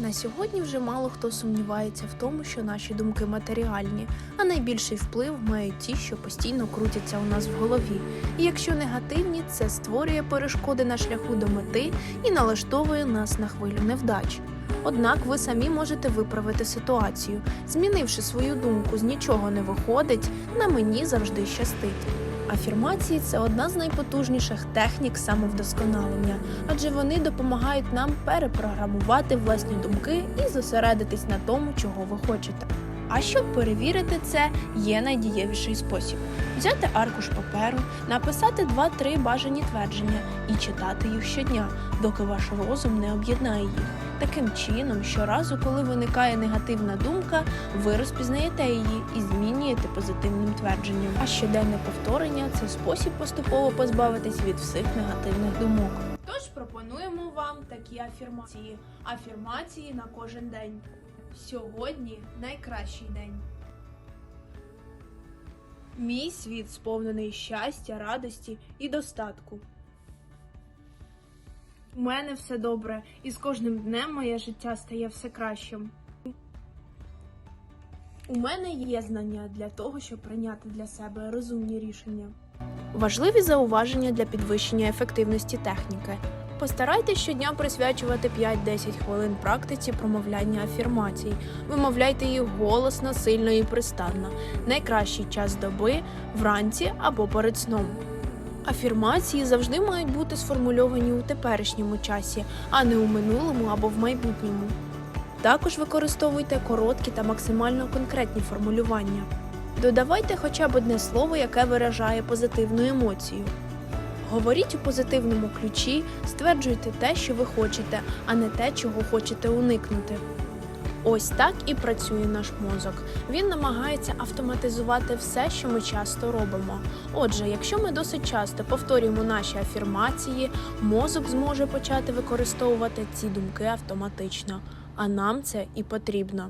На сьогодні вже мало хто сумнівається в тому, що наші думки матеріальні, а найбільший вплив мають ті, що постійно крутяться у нас в голові. І якщо негативні, це створює перешкоди на шляху до мети і налаштовує нас на хвилю невдач. Однак ви самі можете виправити ситуацію, змінивши свою думку з нічого не виходить, на мені завжди щастить. Афірмації це одна з найпотужніших технік самовдосконалення, адже вони допомагають нам перепрограмувати власні думки і зосередитись на тому, чого ви хочете. А щоб перевірити це, є найдієвіший спосіб: взяти аркуш паперу, написати 2-3 бажані твердження і читати їх щодня, доки ваш розум не об'єднає їх. Таким чином, щоразу, коли виникає негативна думка, ви розпізнаєте її і змінюєте позитивним твердженням. А щоденне повторення це спосіб поступово позбавитись від всіх негативних думок. Тож пропонуємо вам такі афірмації. Афірмації на кожен день. Сьогодні найкращий день. Мій світ сповнений щастя, радості і достатку. У мене все добре, і з кожним днем моє життя стає все кращим. У мене є знання для того, щоб прийняти для себе розумні рішення. Важливі зауваження для підвищення ефективності техніки. Постарайтесь щодня присвячувати 5-10 хвилин практиці промовляння афірмацій. Вимовляйте їх голосно, сильно і пристанно. Найкращий час доби вранці або перед сном. Афірмації завжди мають бути сформульовані у теперішньому часі, а не у минулому або в майбутньому. Також використовуйте короткі та максимально конкретні формулювання. Додавайте хоча б одне слово, яке виражає позитивну емоцію. Говоріть у позитивному ключі, стверджуйте те, що ви хочете, а не те, чого хочете уникнути. Ось так і працює наш мозок. Він намагається автоматизувати все, що ми часто робимо. Отже, якщо ми досить часто повторюємо наші афірмації, мозок зможе почати використовувати ці думки автоматично, а нам це і потрібно.